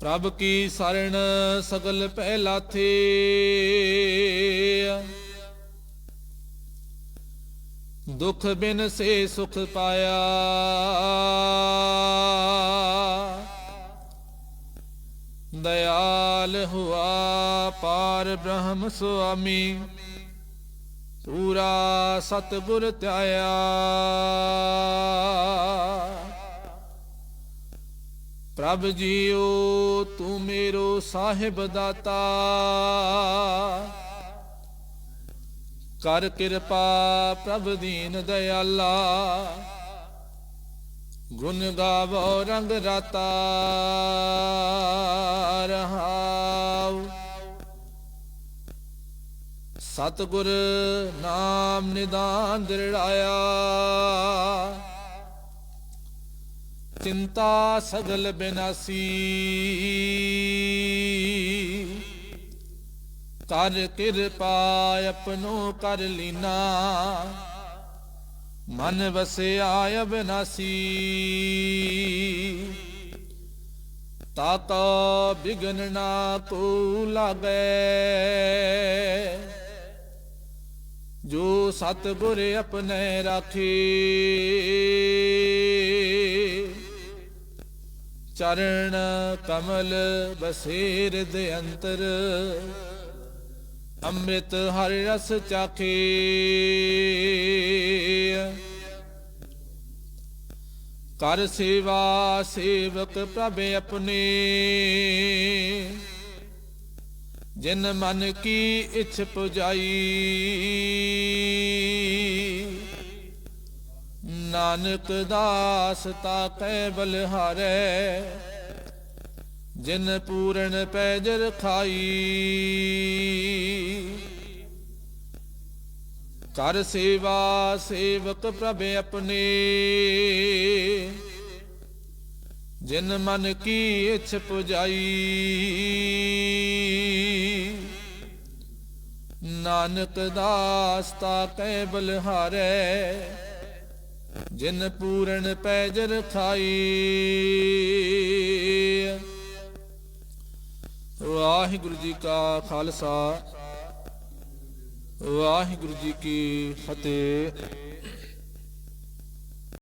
ਪ੍ਰਭ ਕੀ ਸਰਣ ਸਗਲ ਪਹਿਲਾ ਥੇ? ਦੁਖ ਬਿਨ ਸੇ ਸੁਖ ਪਾਇਆ। ਦਇਆਲ ਹੁਆ ਪਾਰ ਬ੍ਰਹਮ ਸੁਆਮੀ। ਪੂਰਾ ਸਤਿਗੁਰ ਧਿਆਇਆ। ਪ੍ਰਭ ਜੀਓ, ਤੂੰ ਮੇਰੋ ਸਾਹਿਬ ਦਾਤਾ। ਕਰ ਕਿਰਪਾ ਪ੍ਰਭ ਦੀਨ ਦਇਆਲਾ ਗੁਣ ਗਾਵੋ ਰੰਗ ਰਾਤਾ। ਰਹਾਉ ਸਤਿਗੁਰ ਨਾਮ ਨਿਦਾਨ ਦਿਰੜਾਇਆ। ਚਿੰਤਾ ਸਗਲ ਬਿਨਾਸੀ। ਕਰ ਕਿਰਪਾ ਆਪਣੋ ਕਰ ਲੀਨਾ। ਮਨ ਵਸਿਆ ਅਬਨਾਸੀ। ਤਾਤਾ ਬਿਗਨ ਨਾ ਕੋ ਲਾਗੈ। ਜੋ ਸਤਿਗੁਰ ਆਪਣੇ ਰਾਖੀ। ਚਰਨ ਕਮਲ ਬਸੇਰ ਦੇ ਅੰਤਰ, ਅੰਮ੍ਰਿਤ ਹਰ ਰਸ ਚਾਖੇ। ਕਰ ਸੇਵਾ ਸੇਵਕ ਪ੍ਰਭ ਆਪਣੇ। ਜਿਨ ਮਨ ਕੀ ਇਛ ਪੁਜਾਈ। ਨਾਨਕ ਦਾਸ ਤਾ ਕੈ ਬਲਿਹਾਰੈ ਜਿਨ ਪੂਰਨ ਪੈਜਰ ਖਾਈ। ਕਰ ਸੇਵਾ ਸੇਵਕ ਪ੍ਰਭ ਆਪਣੇ ਜਿਨ ਮਨ ਕੀ ਇਛ ਪੁਜਾਈ। ਨਾਨਕ ਦਾਸ ਤਾ ਕੈ ਬਲਿਹਾਰੈ, ਜਿਨ ਪੂਰਨ ਪੈਜਰ ਖਾਈ ਵਾਹਿਗੁਰੂ ਜੀ ਕਾ ਖਾਲਸਾ, ਵਾਹਿਗੁਰੂ ਜੀ ਕੀ ਫਤਿਹ।